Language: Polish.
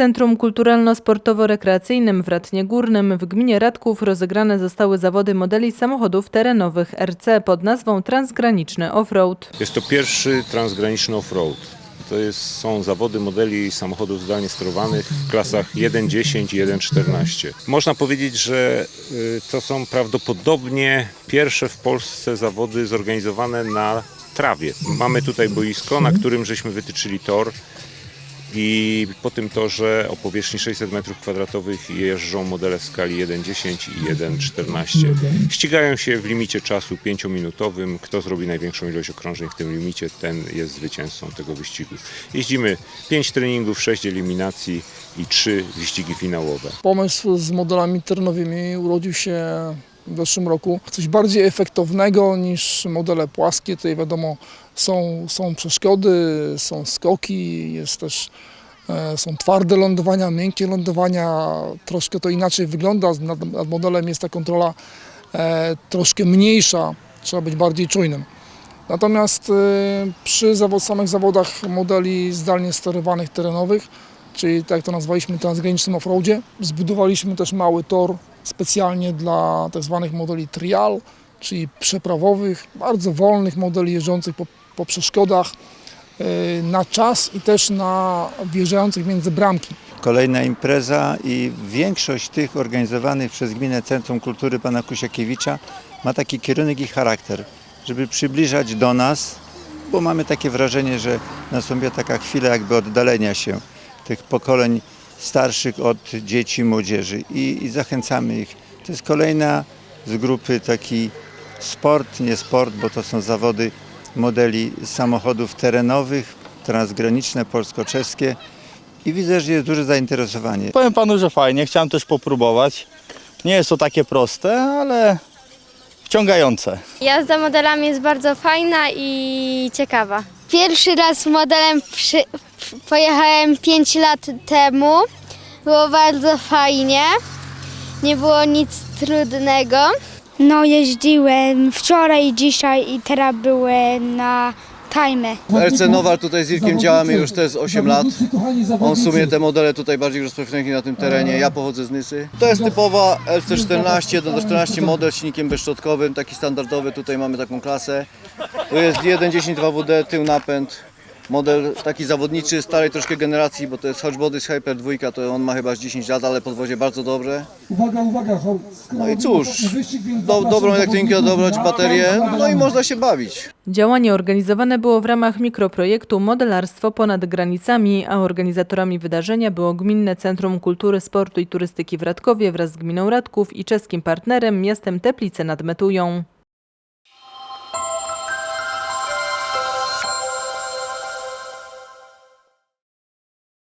Centrum Kulturalno-Sportowo-Rekreacyjnym w Ratnie Górnym w gminie Radków rozegrane zostały zawody modeli samochodów terenowych RC pod nazwą Transgraniczny Offroad. Jest to pierwszy transgraniczny off-road. To jest, są zawody modeli samochodów zdalnie sterowanych w klasach 1.10 i 1.14. Można powiedzieć, że y, to są prawdopodobnie pierwsze w Polsce zawody zorganizowane na trawie. Mamy tutaj boisko, na którym żeśmy wytyczyli tor i po tym torze o powierzchni 600 m2 jeżdżą modele w skali 1.10 i 1.14. Ścigają się w limicie czasu 5-minutowym. Kto zrobi największą ilość okrążeń w tym limicie, ten jest zwycięzcą tego wyścigu. Jeździmy 5 treningów, 6 eliminacji i 3 wyścigi finałowe. Pomysł z modelami terenowymi urodził się w zeszłym roku. Coś bardziej efektownego niż modele płaskie. Tutaj wiadomo są, są przeszkody, są skoki, jest też, e, są twarde lądowania, miękkie lądowania. Troszkę to inaczej wygląda. Nad, nad modelem jest ta kontrola e, troszkę mniejsza. Trzeba być bardziej czujnym. Natomiast e, przy zawod, samych zawodach modeli zdalnie sterowanych terenowych, czyli tak to nazwaliśmy transgranicznym offroadzie, zbudowaliśmy też mały tor specjalnie dla tak zwanych modeli trial, czyli przeprawowych, bardzo wolnych modeli jeżdżących po, po przeszkodach e, na czas i też na wjeżdżających między bramki. Kolejna impreza i większość tych organizowanych przez Gminę Centrum Kultury pana Kusiakiewicza ma taki kierunek i charakter, żeby przybliżać do nas, bo mamy takie wrażenie, że nastąpiła taka chwila jakby oddalenia się tych pokoleń starszych od dzieci, młodzieży i, i zachęcamy ich. To jest kolejna z grupy taki sport, nie sport, bo to są zawody modeli samochodów terenowych, transgraniczne, polsko-czeskie i widzę, że jest duże zainteresowanie. Powiem panu, że fajnie, chciałem też popróbować. Nie jest to takie proste, ale wciągające. Jazda modelami jest bardzo fajna i ciekawa. Pierwszy raz modelem przy, pojechałem 5 lat temu. Było bardzo fajnie. Nie było nic trudnego. No jeździłem wczoraj, i dzisiaj i teraz byłem na tajmę. RC Nowal tutaj z Irkiem działamy już też 8 lat. On w sumie te modele tutaj bardziej rozpowszechnił na tym terenie. Ja pochodzę z Nysy. To jest typowa LC14, 1 do 14 model z silnikiem bezszczotkowym, taki standardowy. Tutaj mamy taką klasę. To jest 1.10 2WD, tył napęd. Model taki zawodniczy, starej troszkę generacji, bo to jest Hodgebody z Hyper 2, to on ma chyba z 10 lat, ale podwozie bardzo dobre. Uwaga, uwaga, No i cóż, do, dobrą elektronikę dobrać, baterię, no i można się bawić. Działanie organizowane było w ramach mikroprojektu Modelarstwo ponad granicami, a organizatorami wydarzenia było Gminne Centrum Kultury, Sportu i Turystyki w Radkowie wraz z Gminą Radków i czeskim partnerem miastem Teplice nad Metują.